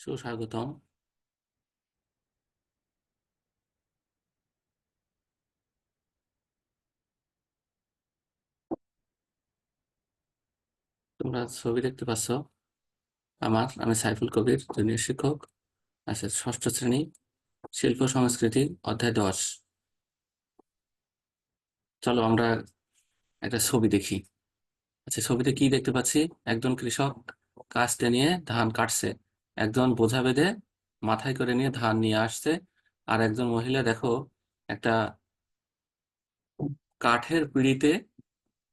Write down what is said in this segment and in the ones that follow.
সুস্বাগতম। তোমরা ছবি দেখতে পাচ্ছ। আমার আমি সাইফুল কবির, জুনিয়র শিক্ষক। আচ্ছা ষষ্ঠ শ্রেণি, শিল্প সংস্কৃতি, অধ্যায় দশ। চলো আমরা একটা ছবি দেখি। আচ্ছা ছবিতে কি দেখতে পাচ্ছি? একজন কৃষক কাস্তে নিয়ে ধান কাটছে। একজন বোঝা বেঁধে মাথায় করে নিয়ে ধান নিয়ে আসছে। আর একজন মহিলা, দেখো, একটা কাঠের পিঁড়িতে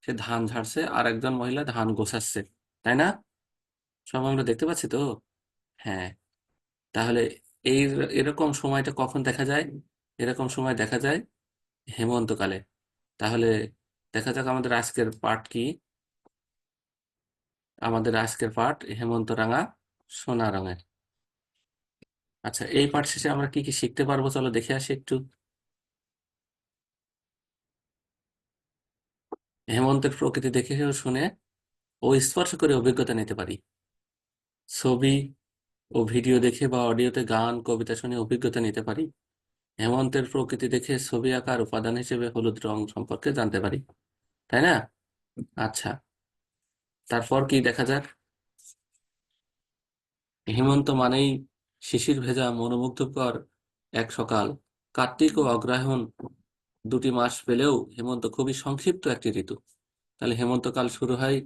সে ধান ঝাড়ছে আর একজন মহিলা ধান গোছাচ্ছে, তাই না? সব আমরা দেখতে পাচ্ছি তো? হ্যাঁ। তাহলে এই এরকম সময়টা কখন দেখা যায়? এরকম সময় দেখা যায় হেমন্তকালে। তাহলে দেখা যাক আমাদের আজকের পাঠ কি? আমাদের আজকের পাঠ হেমন্ত রাঙা সোনা রঙের। আচ্ছা এই পাঠ শেষে আমরা কি কি শিখতে পারব? চলো দেখে আসি একটু। হেমন্তের প্রকৃতি দেখে শুনে ও স্পর্শ করে অভিজ্ঞতা নিতে পারি। ছবি ও ভিডিও দেখে বা অডিওতে গান, কবিতা শুনে অভিজ্ঞতা নিতে পারি। হেমন্তের প্রকৃতি দেখে ছবি আঁকার উপাদান হিসেবে হলুদ রং সম্পর্কে জানতে পারি। তাই না? আচ্ছা তারপর কি দেখা যাক? হেমন্ত মানেই শিশির ভেজা মনোমুগ্ধকর এক সকাল। কার্তিক ও অগ্রহায়ণ দুটি মাস পেলেও হেমন্ত খুবই সংক্ষিপ্ত একটি ঋতু। তাহলে হেমন্তকাল শুরু হয়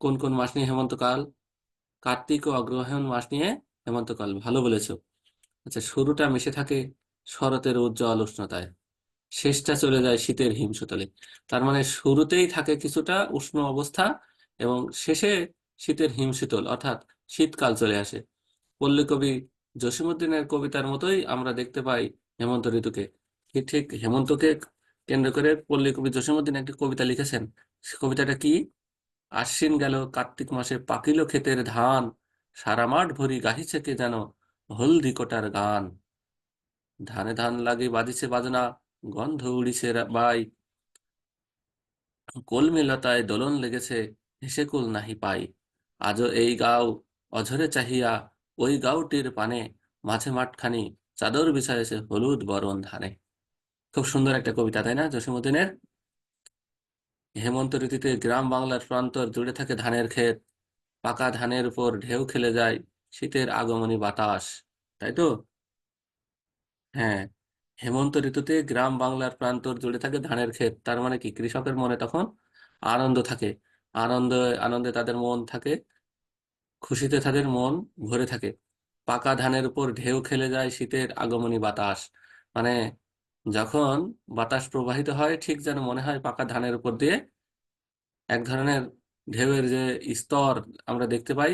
কোন কোন মাস নিয়ে হেমন্তকাল কার্তিক ও অগ্রহায়ণ মাস নিয়ে হেমন্তকাল ভালো বলেছ। আচ্ছা শুরুটা মিশে থাকে শরতের উজ্জ্বল উষ্ণতায়। শেষটা চলে যায় শীতের হিমশীতলে। তার মানে শুরুতেই থাকে কিছুটা উষ্ণ অবস্থা এবং শেষে শীতের হিমশীতল, অর্থাৎ শীতকাল চলে আসে। পল্লী কবি জসিমুদ্দিনের কবিতার মতোই আমরা দেখতে পাই হেমন্ত ঋতুকে। ঠিক হেমন্তকে কেন্দ্র করে পল্লী কবি জসিমুদ্দিন একটি কবিতা লিখেছেন। সে কবিতাটা কি? আশ্বিন গেল কার্তিক মাসে পাকিল ক্ষেতের ধান, সারা মাঠ ভরি গাহিছে কে যেন হলদি কোটার গান। ধানে ধান লাগে বাজিছে বাজনা, গন্ধ উড়িছে বাই। কলমি লতায় দোলন লেগেছে, হেসে কুল নাহি পাই। আজও এই গাও অঝরে চাহিয়া ওই গাওটির পানে মাঝে মাঠখানি চাদর বিছাইছে হলুদ বরণ ধানে। খুব সুন্দর একটা কবিতা, তাই না জসীমুদ্দিনের হেমন্ত ঋতুতে গ্রাম বাংলার প্রান্তর জুড়ে থাকে ধানের ক্ষেত। পাকা ধানের উপর ঢেউ খেলে যায় শীতের আগমনী বাতাস, তাই তো? হ্যাঁ হেমন্ত ঋতুতে গ্রাম বাংলার প্রান্তর জুড়ে থাকে ধানের ক্ষেত। তার মানে কি, কৃষকের মনে তখন আনন্দ থাকে। আনন্দ, আনন্দে তাদের মন থাকে। খুশিতে তাদের মন ভরে থাকে। পাকা ধানের উপর ঢেউ খেলে যায় শীতের আগমনী বাতাস। মানে যখন বাতাস প্রবাহিত হয়, ঠিক যেন মনে হয় পাকা ধানের উপর দিয়ে এক ধরনের ঢেউয়ের যে স্তর আমরা দেখতে পাই,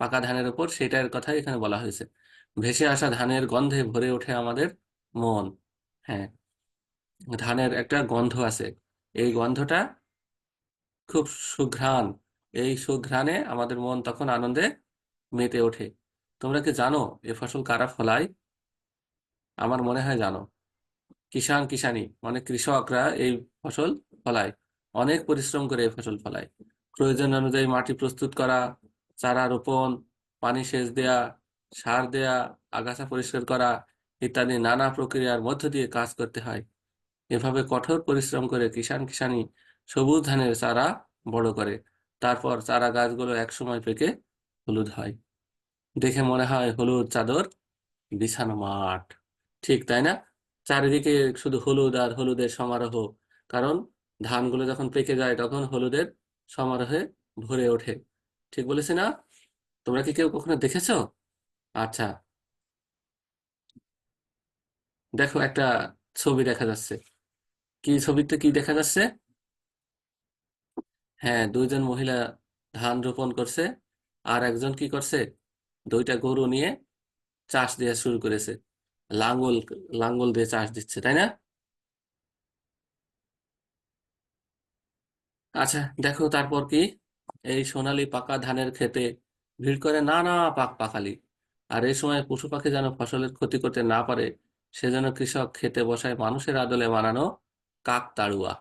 পাকা ধানের উপর সেটার কথাই এখানে বলা হয়েছে। ভেসে আসা ধানের গন্ধে ভরে ওঠে আমাদের মন। হ্যাঁ ধানের একটা গন্ধ আছে। এই গন্ধটা খুব সুঘ্রাণ এই সুঘ্রাণে আমাদের মন তখন আনন্দে মেতে ওঠে। তোমরা কি জানো এ ফসল কারা ফলায়? আমার মনে হয় জানো। কিষান কিষানি মানে কৃষকরা এই ফসল ফলায়। অনেক পরিশ্রম করে এই ফসল ফলায়। প্রয়োজন অনুযায়ী মাটি প্রস্তুত করা, চারা রোপণ, পানি সেচ দেয়া, সার দেয়া, আগাছা পরিষ্কার করা ইত্যাদি নানা প্রক্রিয়ার মধ্য দিয়ে কাজ করতে হয়। এভাবে কঠোর পরিশ্রম করে কিষান কিষানি সবুজ ধানের চারা বড় করে। তারপর চারা গাছগুলো একসময় পেকে হলুদ হয়। দেখে মনে হয় হলুদ চাদর বিছানো মাঠ। ঠিক, তাই না? চারিদিকে শুধু হলুদ আর হলুদের সমারোহ। কারণ ধানগুলো যখন পেকে যায় তখন হলুদের সমারোহে ভরে ওঠে। ঠিক বলেছি না? তোমরা কি কেউ কখনো দেখেছ? আচ্ছা। দেখো একটা ছবি দেখা যাচ্ছে। কি ছবিতে কি দেখা যাচ্ছে? হ্যাঁ দুইজন মহিলা ধান রোপণ করছে আর একজন কি করছে? দুইটা গরু নিয়ে চাষ দেওয়া শুরু করেছে। লাঙ্গল লাঙ্গল দিয়ে চাষ দিচ্ছে, তাই না? আচ্ছা দেখো তারপর কি? এই সোনালী পাকা ধানের ক্ষেতে ভিড় করে নানা পাক পাখালি আর এই সময় পশু পাখি যেন ফসলের ক্ষতি করতে না পারে, সেজন্য কৃষক খেতে বসায় মানুষের আদলে বানানো কাকতাড়ুয়া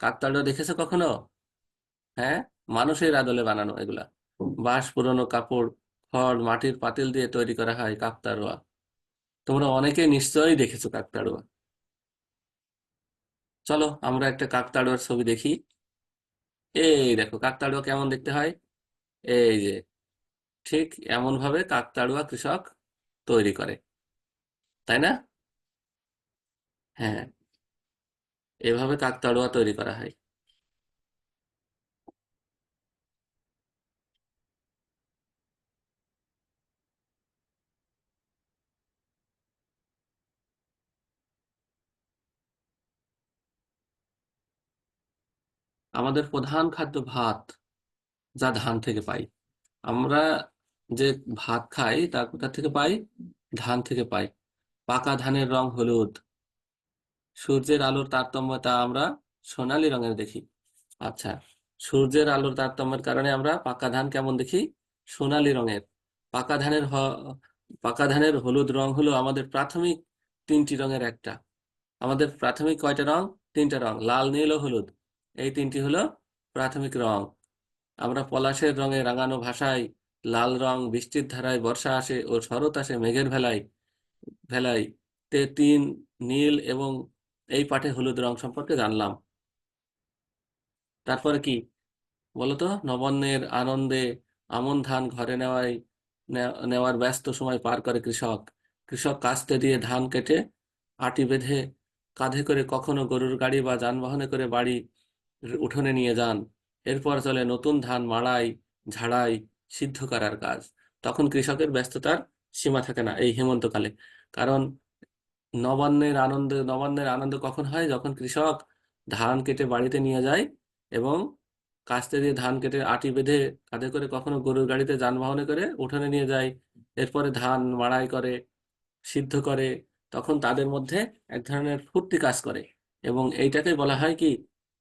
কাকতাড়ুয়া দেখেছ কখনো? হ্যাঁ? মানুষের আদলে বানানো এগুলা। বাঁশ পুরনো কাপড় খড় মাটির পাতিল দিয়ে তৈরি করা হয় কাকতাড়ুয়া। তোমরা অনেকেই নিশ্চয়ই দেখেছ কাকতাড়ুয়া। চলো আমরা একটা কাকতাড়ুয়ার ছবি দেখি। এই দেখো কাকতাড়ুয়া কেমন দেখতে হয়? এই যে ঠিক এমন ভাবে কাকতাড়ুয়া কৃষক তৈরি করে। তাই না? হ্যাঁ। এভাবে কাকতাড়ুয়া তৈরি করা হয়। আমাদের প্রধান খাদ্য ভাত যা ধান থেকে পাই। আমরা যে ভাত খাই তা কোথা থেকে পাই? ধান থেকে পাই। পাকা ধানের রং হলুদ। সূর্যের আলোর তারতম্য তা আমরা সোনালী রঙের দেখি। আচ্ছা সূর্যের আলোর তারতম্যের কারণে আমরা পাকা ধান কেমন দেখি? সোনালী রঙের। পাকা ধানের পাকা ধানের হলুদ রং হলো আমাদের প্রাথমিক তিনটি রঙের একটা। আমাদের প্রাথমিক কয়টা রং? তিনটা রং, লাল, নীল ও হলুদ। এই তিনটি হলো প্রাথমিক রং। আমরা পলাশের রঙে রাঙানো ভাষায় লাল রং, বৃষ্টির ধারায় বর্ষা আসে ও শরৎ আসে মেঘের ভেলায় ভেলায় তে তিন নীল এবং এই পাঠে হলুদ রং সম্পর্কে জানলাম। তারপরে কি? বলতো, নবান্নের আনন্দে আমন ধান ঘরে নেওয়ায় নেওয়ার ব্যস্ত সময় পার করে কৃষক। কৃষক কাস্তে দিয়ে ধান কেটে আটি বেঁধে কাঁধে করে কখনো গরুর গাড়ি বা যানবাহনে করে বাড়ি উঠোনে নিয়ে যান। এরপর চলে নতুন ধান মাড়াই, ঝাড়াই, সিদ্ধ করার কাজ। তখন কৃষকের ব্যস্ততার সীমা থাকে না এই হেমন্তকালে। কারণ নবান্নের আনন্দ নবান্নের আনন্দ কখন হয়? যখন কৃষক ধান কেটে বাড়িতে নিয়ে যায় এবং কাস্তে দিয়ে ধান কেটে আটি বেঁধে কাঁধে করে কখনো গরুর গাড়িতে যানবাহনে করে উঠোনে নিয়ে যায়। এরপরে ধান মাড়াই করে, সিদ্ধ করে, তখন তাদের মধ্যে এক ধরনের ফুর্তি কাজ করে। এবং এইটাকে বলা হয় কি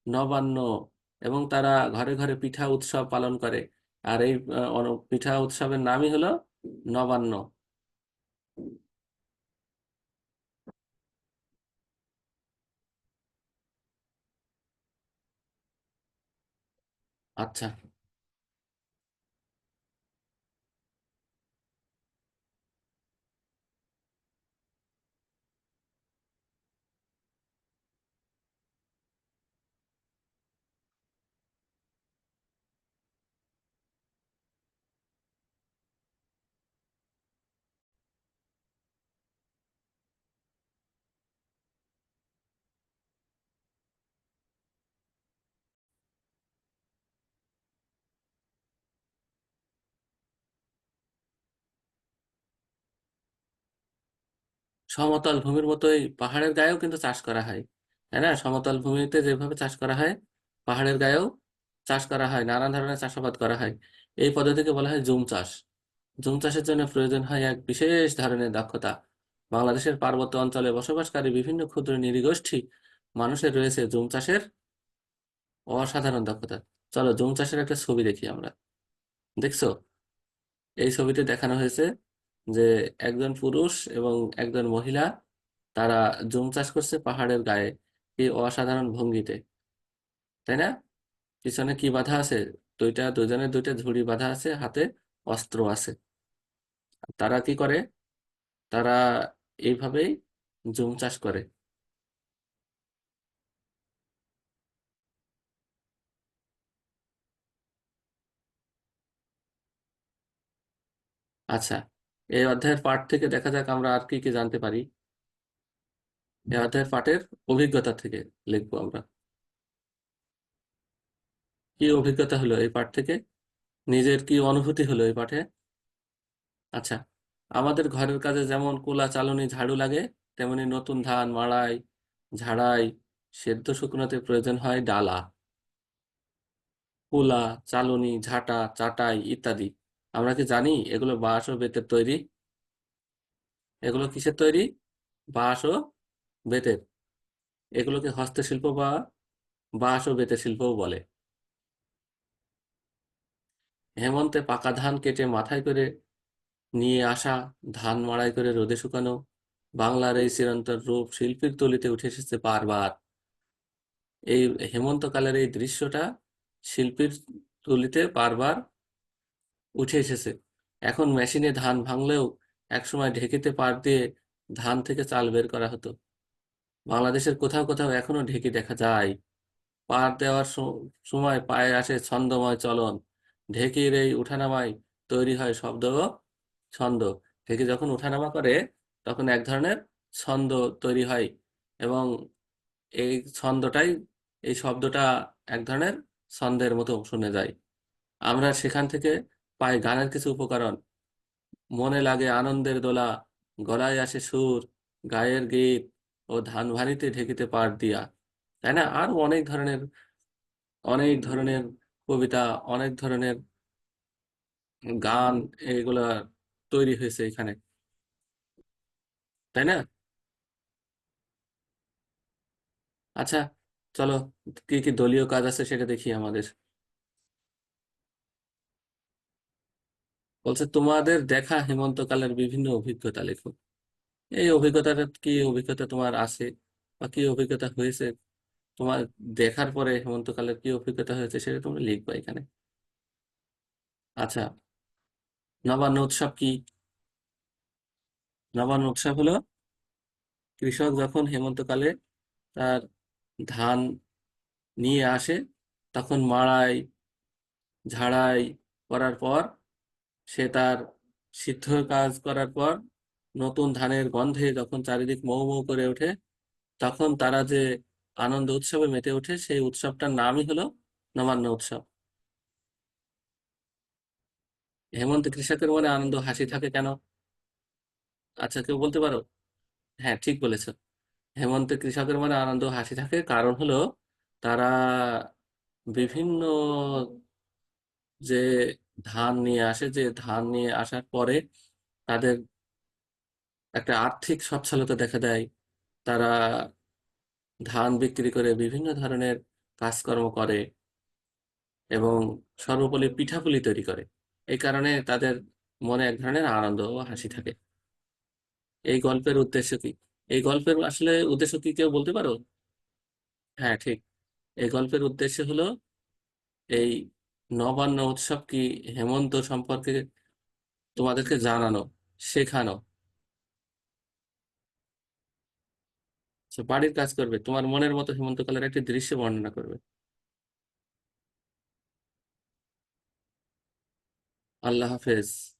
নবান্ন এবং তারা ঘরে ঘরে পিঠা উৎসব পালন করে। আর এই পিঠা উৎসবের নামই হলো নবান্ন। আচ্ছা। সমতল ভূমির মতোই পাহাড়ের গায়েও কিন্তু চাষ করা হয়, তাই না? সমতল ভূমিতে যেভাবে চাষ করা হয়, পাহাড়ের গায়েও চাষ করা হয়, নানান ধরনের চাষাবাদ করা হয়। এই পদ্ধতিকে বলা হয় জুম চাষ। জুম চাষের জন্য প্রয়োজন হয় এক বিশেষ ধরনের দক্ষতা। বাংলাদেশের পার্বত্য অঞ্চলে বসবাসকারী বিভিন্ন ক্ষুদ্র নৃগোষ্ঠী মানুষের রয়েছে জুম চাষের অসাধারণ দক্ষতা। চলো জুম চাষের একটা ছবি দেখি আমরা। দেখছ? এই ছবিতে দেখানো হয়েছে যে একজন পুরুষ এবং একজন মহিলা, তারা জুম চাষ করছে পাহাড়ের গায়ে এই অসাধারণ ভঙ্গিতে। তাই না? পিছনে কি বাধা আছে? দুইটা, দুজনের দুইটা ঝুড়ি বাধা আছে, হাতে অস্ত্র আছে। তারা কি করে? তারা এইভাবেই জুম চাষ করে। আচ্ছা। এই অধ্যায়ের পাঠ থেকে দেখা যাক আমরা আর কি কি জানতে পারি। এই অধ্যায়ের পাঠের অভিজ্ঞতা থেকে লিখব আমরা। কি অভিজ্ঞতা হলো এই পাঠ থেকে? নিজের কি অনুভূতি হলো এই পাঠে? আচ্ছা আমাদের ঘরের কাজে যেমন কোলা, চালনি, ঝাড়ু লাগে, তেমনি নতুন ধান, মাড়াই, ঝাড়াই, সেদ্ধ শুকনোতে প্রয়োজন হয় ডালা। কুলা, চালনি, ঝাঁটা, চাটাই ইত্যাদি। আমরা কি জানি এগুলো বাঁশ ও বেতের তৈরি? এগুলো কিসের তৈরি? বাঁশ ও বেতের। এগুলোকে হস্তশিল্প বা বাঁশ ও বেতের শিল্পও বলে? হেমন্তে পাকা ধান কেটে মাথায় করে নিয়ে আসা, ধান মাড়াই করে রোদে শুকানো, বাংলার এই চিরন্তর রূপ শিল্পীর তলিতে উঠে এসেছে বারবার। এই হেমন্তকালের এই দৃশ্যটা শিল্পীর তুলিতে বারবার উঠে এসেছে। এখন মেশিনে ধান ভাঙলেও একসময় ঢেঁকিতে পাট দিয়ে ধান থেকে চাল বের করা হতো। বাংলাদেশের কোথাও কোথাও এখনও ঢেঁকি দেখা যায়। পাট দেওয়ার সময় পায়ে আসে ছন্দময় চলন। ঢেঁকির এই উঠানামায় তৈরি হয় শব্দ ও ছন্দ। ঢেকে যখন উঠানামা করে, তখন এক ধরনের ছন্দ তৈরি হয় এবং এই ছন্দটাই, এই শব্দটা এক ধরনের ছন্দের মতো শুনে যায়। আমরা সেখান থেকে পাই গানের কিছু উপকরণ। মনে লাগে আনন্দের দোলা, গলায় আসে সুর, গায়ের গীত ও ধান ভারিতে ঢেকিতে পার দিয়া। তাই না? আর অনেক ধরনের অনেক ধরনের কবিতা, অনেক ধরনের গান এগুলা তৈরি হয়েছে এখানে। তাই না? আচ্ছা চলো, কি কি দলীয় কাজ আছে সেটা দেখি আমাদের। বলছে, তোমাদের দেখা হেমন্তকালের বিভিন্ন অভিজ্ঞতা লেখো। এই অভিজ্ঞতাটা কি অভিজ্ঞতা তোমার আছে বা কি অভিজ্ঞতা হয়েছে? তোমার দেখার পরে হেমন্তকালের কি অভিজ্ঞতা হয়েছে সেটা তোমরা লিখবা এখানে। আচ্ছা নবান্ন উৎসব কি? নবান্ন উৎসব হলো কৃষক যখন হেমন্তকালে তার ধান নিয়ে আসে, তখন মাড়াই, ঝাড়াই করার পর সে তার সিদ্ধ কাজ করার পর নতুন ধানের গন্ধে যখন চারিদিক মৌ মৌ করে ওঠে, তখন তারা যে আনন্দ উৎসবে মেতে ওঠে, সেই উৎসবটার নামই হলো নবান্ন উৎসব। হেমন্ত কৃষকের মনে আনন্দ, হাসি থাকে কেন? আচ্ছা কেউ বলতে পারো? হ্যাঁ ঠিক বলেছ। হেমন্ত কৃষকের মনে আনন্দ, হাসি থাকে, কারণ হলো তারা বিভিন্ন যে ধান নিয়ে আসে, যে ধান নিয়ে আসার পরে তাদের একটা আর্থিক সচ্ছলতা দেখা দেয়। তারা ধান বিক্রি করে বিভিন্ন ধরনের কাজকর্ম করে এবং সর্বোপরি পিঠাপুলি তৈরি করে। এই কারণে তাদের মনে এক ধরনের আনন্দ ও হাসি থাকে। এই গল্পের উদ্দেশ্য কি? এই গল্পের আসলে উদ্দেশ্য কি কেউ বলতে পারো? হ্যাঁ ঠিক। এই গল্পের উদ্দেশ্য হলো এই নবান্ন উৎসব কি হেমন্ত সম্পর্কে তোমাদেরকে জানানো, শেখানো? তো বাড়ির কাজ করবে, তোমার মনের মতো হেমন্তকালের একটি দৃশ্য বর্ণনা করবে। আল্লাহ হাফেজ।